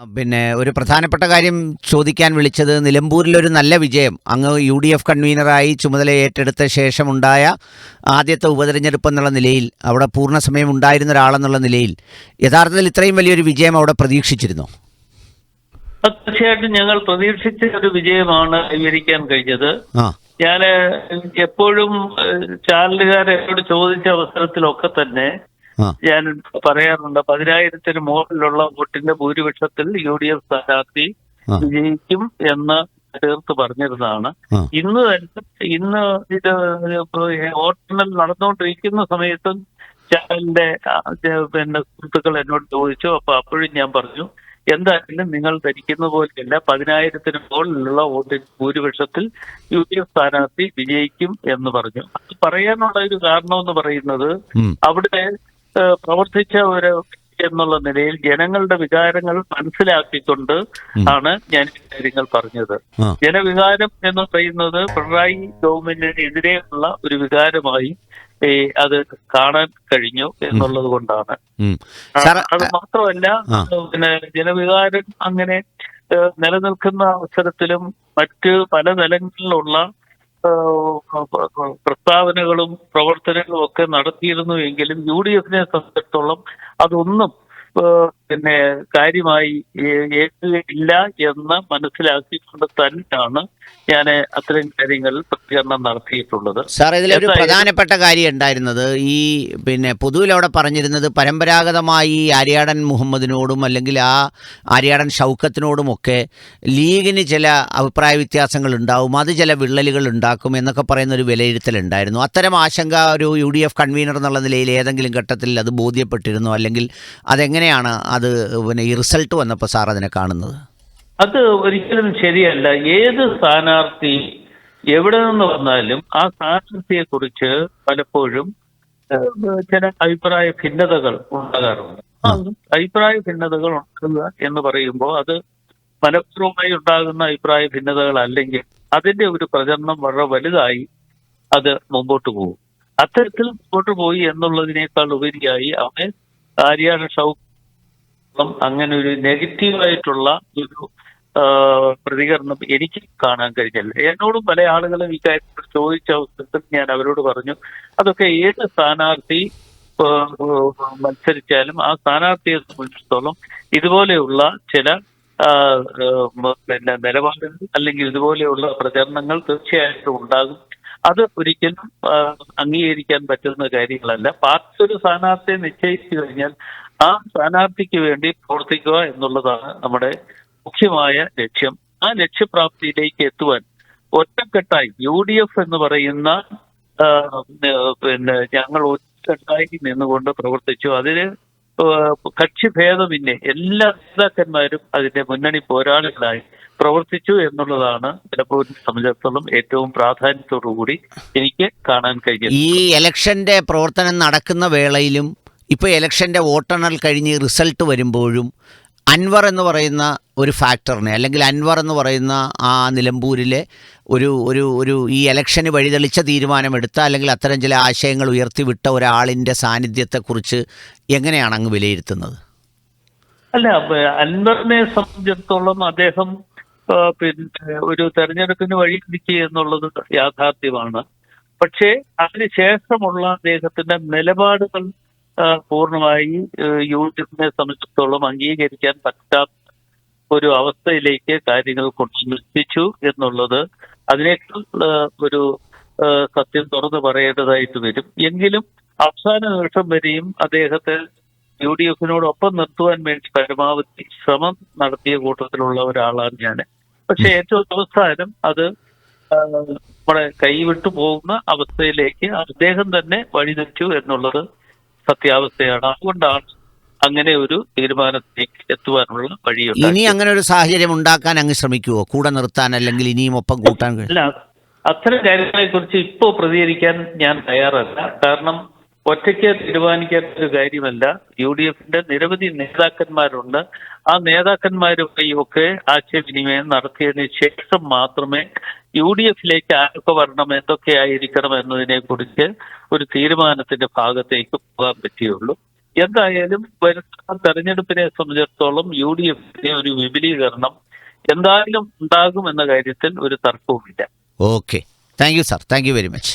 പിന്നെ ഒരു പ്രധാനപ്പെട്ട കാര്യം ചോദിക്കാൻ വിളിച്ചത് നിലമ്പൂരിലൊരു നല്ല വിജയം. അങ്ങ് യു ഡി എഫ് കൺവീനറായി ചുമതല ഏറ്റെടുത്ത ശേഷമുണ്ടായ ആദ്യത്തെ ഉപതെരഞ്ഞെടുപ്പ് എന്നുള്ള നിലയിൽ അവിടെ പൂർണസമയം ഉണ്ടായിരുന്ന ഒരാളെന്നുള്ള നിലയിൽ യഥാർത്ഥത്തിൽ ഇത്രയും വലിയൊരു വിജയം അവിടെ പ്രതീക്ഷിച്ചിരുന്നു? തീർച്ചയായിട്ടും ഞങ്ങൾ പ്രതീക്ഷിച്ച ഒരു വിജയമാണ് കൈവരിക്കാൻ കഴിഞ്ഞത്. ഞാൻ എപ്പോഴും എന്നോട് ചോദിച്ച അവസരത്തിലൊക്കെ തന്നെ ഞാൻ പറയാറുണ്ട് പതിനായിരത്തിന് മുകളിലുള്ള വോട്ടിന്റെ ഭൂരിപക്ഷത്തിൽ യു ഡി എഫ് സ്ഥാനാർത്ഥി വിജയിക്കും എന്ന് ചേർത്ത് പറഞ്ഞിരുന്നതാണ്. ഇന്ന് തന്നെ ഇന്ന് ഇത് വോട്ടെണ്ണൽ നടന്നുകൊണ്ടിരിക്കുന്ന സമയത്തും ചാനലിന്റെ പിന്നെ സുഹൃത്തുക്കൾ എന്നോട് ചോദിച്ചു അപ്പൊ അപ്പോഴും ഞാൻ പറഞ്ഞു എന്തായാലും നിങ്ങൾ ധരിക്കുന്ന പോലെയല്ല പതിനായിരത്തിന് മുകളിലുള്ള വോട്ടിന് ഭൂരിപക്ഷത്തിൽ യു ഡി എഫ് സ്ഥാനാർത്ഥി വിജയിക്കും എന്ന് പറഞ്ഞു. അത് പറയാനുള്ള ഒരു കാരണം എന്ന് പറയുന്നത് അവിടെ പ്രവർത്തിച്ച ഒരു എന്നുള്ള നിലയിൽ ജനങ്ങളുടെ വികാരങ്ങൾ മനസ്സിലാക്കിക്കൊണ്ട് ആണ് ഞാൻ കാര്യങ്ങൾ പറഞ്ഞത്. ജനവികാരം എന്ന് പറയുന്നത് പിണറായി ഗവൺമെന്റിനെതിരെയുള്ള ഒരു വികാരമായി അത് കാണാൻ കഴിഞ്ഞു എന്നുള്ളത് കൊണ്ടാണ്. അത് മാത്രമല്ല പിന്നെ ജനവികാരം അങ്ങനെ നിലനിൽക്കുന്ന അവസരത്തിലും മറ്റ് പല തലങ്ങളിലുള്ള പ്രസ്താവനകളും പ്രവർത്തനങ്ങളും ഒക്കെ നടത്തിയിരുന്നു എങ്കിലും യു ഡി എഫിനെ സംബന്ധിച്ചിടത്തോളം അതൊന്നും പിന്നെ കാര്യമായി ഇല്ല ഏൽക്കുകയില്ല എന്ന് മനസ്സിലാക്കിക്കൊണ്ട് തന്നെയാണ് ഞാൻ അത്തരം കാര്യങ്ങളിൽ പ്രതികരണം നടത്തിയിട്ടുള്ളത്. സാർ ഇതിലൊരു ഒരു പ്രധാനപ്പെട്ട കാര്യം ഉണ്ടായിരുന്നത് ഈ പിന്നെ പൊതുവിൽ അവിടെ പറഞ്ഞിരുന്നത് പരമ്പരാഗതമായി ആര്യാടൻ മുഹമ്മദിനോടും അല്ലെങ്കിൽ ആ ആര്യാടൻ ഷൗക്കത്തിനോടുമൊക്കെ ലീഗിന് ചില അഭിപ്രായ വ്യത്യാസങ്ങൾ ഉണ്ടാവും അത് ചില വിള്ളലുകൾ ഉണ്ടാക്കും എന്നൊക്കെ പറയുന്ന ഒരു വിലയിരുത്തലുണ്ടായിരുന്നു അത്തരം ആശങ്ക ഒരു യു ഡി എഫ് കൺവീനർ എന്നുള്ള നിലയിൽ ഏതെങ്കിലും ഘട്ടത്തിൽ അത് ബോധ്യപ്പെട്ടിരുന്നു? അല്ലെങ്കിൽ അതെങ്ങനെയാണ് അത് പിന്നെ ഈ റിസൾട്ട് വന്നപ്പോൾ സാർ അതിനെ കാണുന്നത്? അത് ഒരിക്കലും ശരിയല്ല. ഏത് സ്ഥാനാർത്ഥി എവിടെ നിന്ന് വന്നാലും ആ സ്ഥാനാർത്ഥിയെ കുറിച്ച് പലപ്പോഴും ചില അഭിപ്രായ ഭിന്നതകൾ ഉണ്ടാകാറുണ്ട്. അഭിപ്രായ ഭിന്നതകൾ ഉണ്ടാകുക എന്ന് പറയുമ്പോൾ അത് മനഃപൂർവമായി ഉണ്ടാകുന്ന അഭിപ്രായ ഭിന്നതകൾ അല്ലെങ്കിൽ അതിന്റെ ഒരു പ്രചരണം വളരെ വലുതായി അത് മുമ്പോട്ട് പോകും. അത്തരത്തിൽ മുമ്പോട്ട് പോയി എന്നുള്ളതിനേക്കാൾ ഉപരിയായി അവനെ ആര്യാട ഷൗ അപ്പം അങ്ങനെ ഒരു നെഗറ്റീവായിട്ടുള്ള ഒരു പ്രതികരണം എനിക്ക് കാണാൻ കഴിഞ്ഞില്ല. എന്നോടും പല ആളുകളും ഈ കാര്യത്തിൽ ചോദിച്ച അവസരത്തിൽ ഞാൻ അവരോട് പറഞ്ഞു അതൊക്കെ ഏത് സ്ഥാനാർത്ഥി മത്സരിച്ചാലും ആ സ്ഥാനാർത്ഥിയെ സംബന്ധിച്ചിടത്തോളം ഇതുപോലെയുള്ള ചില പിന്നെ നിലപാടുകൾ അല്ലെങ്കിൽ ഇതുപോലെയുള്ള പ്രചരണങ്ങൾ തീർച്ചയായിട്ടും ഉണ്ടാകും. അത് ഒരിക്കലും അംഗീകരിക്കാൻ പറ്റുന്ന കാര്യങ്ങളല്ല. പാർട്ടി ഒരു സ്ഥാനാർത്ഥിയെ നിശ്ചയിച്ചു കഴിഞ്ഞാൽ ആ സ്ഥാനാർത്ഥിക്ക് വേണ്ടി പ്രവർത്തിക്കുക എന്നുള്ളതാണ് നമ്മുടെ മുഖ്യമായ ലക്ഷ്യം. ആ ലക്ഷ്യപ്രാപ്തിയിലേക്ക് എത്തുവാൻ ഒറ്റക്കെട്ടായി യു ഡി എഫ് എന്ന് പറയുന്ന പിന്നെ ഞങ്ങൾ ഒറ്റക്കെട്ടായി നിന്നുകൊണ്ട് പ്രവർത്തിച്ചു. അതിന് കക്ഷിഭേദമിന്നെ എല്ലാ നേതാക്കന്മാരും അതിന്റെ മുന്നണി പോരാളികളായി പ്രവർത്തിച്ചു എന്നുള്ളതാണ് നിലമ്പൂരിനെ സംബന്ധിച്ചിടത്തോളം ഏറ്റവും പ്രാധാന്യത്തോടു കൂടി എനിക്ക് കാണാൻ കഴിഞ്ഞത്. ഈ ഇലക്ഷന്റെ പ്രവർത്തനം നടക്കുന്ന വേളയിലും ഇപ്പോൾ ഇലക്ഷന്റെ വോട്ടെണ്ണൽ കഴിഞ്ഞ് റിസൾട്ട് വരുമ്പോഴും അൻവർ എന്ന് പറയുന്ന ഒരു ഫാക്ടറിനെ അല്ലെങ്കിൽ അൻവർ എന്ന് പറയുന്ന ആ നിലമ്പൂരിലെ ഒരു ഒരു ഒരു ഈ ഇലക്ഷന് വഴിതെളിച്ച തീരുമാനമെടുത്ത അല്ലെങ്കിൽ അത്തരം ചില ആശയങ്ങൾ ഉയർത്തിവിട്ട ഒരാളിന്റെ സാന്നിധ്യത്തെക്കുറിച്ച് എങ്ങനെയാണ് അങ്ങ് വിലയിരുത്തുന്നത്? അല്ല അൻവറിനെ സംബന്ധിച്ചിടത്തോളം അദ്ദേഹം പിന്നെ ഒരു തെരഞ്ഞെടുപ്പിന് വഴിയൊരുക്കി എന്നുള്ളത് യാഥാർത്ഥ്യമാണ്. പക്ഷേ അതിനുശേഷമുള്ള അദ്ദേഹത്തിന്റെ നിലപാടുകൾ പൂർണമായി ആ, യു ഡി എഫിനെ സംബന്ധിച്ചിടത്തോളം അംഗീകരിക്കാൻ പറ്റാത്ത ഒരു അവസ്ഥയിലേക്ക് കാര്യങ്ങൾ കൊണ്ടുവന്നെത്തിച്ചു എന്നുള്ളത് അതിനേക്കാൾ ഒരു സത്യം തുറന്നു പറയേണ്ടതായിട്ട് വരും. എങ്കിലും അവസാന നിമിഷം വരെയും അദ്ദേഹത്തെ യു ഡി എഫിനോടൊപ്പം നിർത്തുവാൻ വേണ്ടി പരമാവധി ശ്രമം നടത്തിയ കൂട്ടത്തിലുള്ള ഒരാളാണ് ഞാൻ. പക്ഷെ ഏറ്റവും അവസാനം അത് നമ്മുടെ കൈവിട്ടു പോകുന്ന അവസ്ഥയിലേക്ക് അദ്ദേഹം തന്നെ വഴിതെറ്റു എന്നുള്ളത് സത്യാവസ്ഥയാണ്. അതുകൊണ്ടാണ് അങ്ങനെ ഒരു തീരുമാനത്തിലേക്ക് എത്തുവാനുള്ള ഇനി വഴിയുണ്ടാക്കി അങ്ങനെ ഒരു സാഹചര്യം ഉണ്ടാക്കാൻ അങ്ങ് ശ്രമിക്കുവോ? കൂടെ നിർത്താൻ അല്ലെങ്കിൽ ഇനിയും ഒപ്പം കൂട്ടാൻ അല്ല അത്തരം കാര്യങ്ങളെ കുറിച്ച് ഇപ്പോൾ പ്രതികരിക്കാൻ ഞാൻ തയ്യാറല്ല. കാരണം ഒറ്റയ്ക്ക് തീരുമാനിക്കാത്ത ഒരു കാര്യമല്ല. യു ഡി എഫിന്റെ നിരവധി നേതാക്കന്മാരുണ്ട്. ആ നേതാക്കന്മാരുമായി ഒക്കെ ആശയവിനിമയം നടത്തിയതിനു ശേഷം മാത്രമേ യു ഡി എഫിലേക്ക് ആരൊക്കെ വരണം എന്തൊക്കെയായിരിക്കണം എന്നതിനെ കുറിച്ച് ഒരു തീരുമാനത്തിന്റെ ഭാഗത്തേക്ക് പോകാൻ പറ്റുകയുള്ളൂ എന്തായാലും വരുന്ന തെരഞ്ഞെടുപ്പിനെ സംബന്ധിച്ചിടത്തോളം യു ഡി എഫിന്റെ ഒരു വിപുലീകരണം എന്തായാലും ഉണ്ടാകും എന്ന കാര്യത്തിൽ ഒരു തർക്കവുമില്ല. Okay thank you sir thank you very much